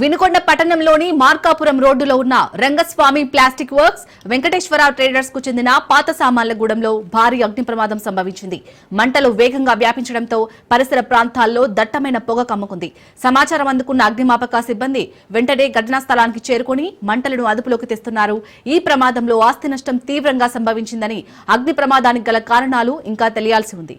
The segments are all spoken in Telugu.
వినుకొండ పట్టణంలోని మార్కాపురం రోడ్డులో ఉన్న రంగస్వామి ప్లాస్టిక్ వర్క్స్ వెంకటేశ్వర ట్రేడర్స్కు చెందిన పాత సామాన్లగూడెంలో భారీ అగ్ని ప్రమాదం సంభవించింది. మంటలు వేగంగా వ్యాపించడంతో పరిసర ప్రాంతాల్లో దట్టమైన పొగ కమ్ముకుంది. సమాచారం అందుకున్న అగ్నిమాపక సిబ్బంది వెంటనే ఘటనా స్థలానికి చేరుకుని మంటలను అదుపులోకి తెస్తున్నారు. ఈ ప్రమాదంలో ఆస్తి నష్టం తీవ్రంగా సంభవించిందని అగ్ని ప్రమాదానికి గల కారణాలు ఇంకా తెలియాల్సి ఉంది.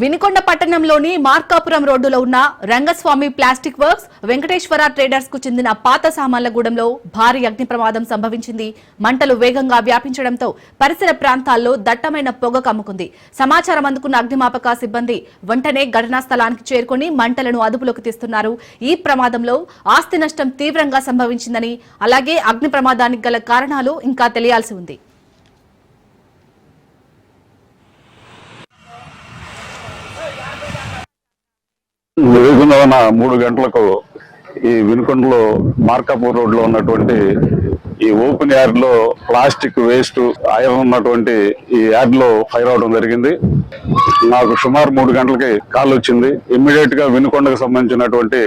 వినికొండ పట్టణంలోని మార్కాపురం రోడ్డులో ఉన్న రంగస్వామి ప్లాస్టిక్ వర్క్స్ వెంకటేశ్వర ట్రేడర్స్కు చెందిన పాత సామాన్ల గూడెంలో భారీ అగ్ని ప్రమాదం సంభవించింది. మంటలు వేగంగా వ్యాపించడంతో పరిసర ప్రాంతాల్లో దట్టమైన పొగ కమ్ముకుంది. సమాచారం అందుకున్న అగ్నిమాపక సిబ్బంది వెంటనే ఘటనా స్థలానికి చేరుకుని మంటలను అదుపులోకి తీస్తున్నారు. ఈ ప్రమాదంలో ఆస్తి నష్టం తీవ్రంగా సంభవించిందని అలాగే అగ్ని ప్రమాదానికి గల కారణాలు ఇంకా తెలియాల్సి ఉంది. వెలుగున మూడు గంటలకు ఈ వినుకొండలో మార్కాపూర్ రోడ్లో ఉన్నటువంటి ఈ ఓపెన్ యార్డ్లో ప్లాస్టిక్ వేస్ట్ ఐరన్ ఉన్నటువంటి ఈ యార్డ్లో ఫైర్ అవడం జరిగింది. నాకు సుమారు మూడు గంటలకి కాల్ వచ్చింది. ఇమ్మీడియట్గా వినుకొండకు సంబంధించినటువంటి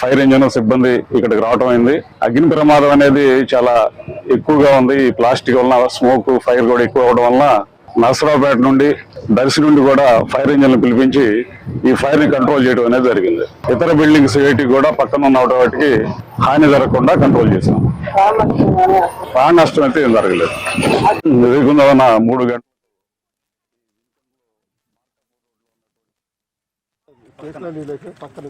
ఫైర్ ఇంజన్ సిబ్బంది ఇక్కడికి రావడం అయింది. అగ్ని ప్రమాదం అనేది చాలా ఎక్కువగా ఉంది. ఈ ప్లాస్టిక్ వలన స్మోక్ ఫైర్ కూడా ఎక్కువ అవడం వలన నర్సరావుపేట నుండి దర్శి నుండి కూడా ఫైర్ ఇంజన్లు పిలిపించి ఈ ఫైర్ని కంట్రోల్ చేయడం అనేది జరిగింది. ఇతర బిల్డింగ్స్ ఏటి కూడా పక్కన ఉన్న వాటికి హాని జరగకుండా కంట్రోల్ చేసాం ప్రాణ నష్టం అయితే ఏం జరగలేదు. నిరుగుందన్న మూడు గంటలు పక్కన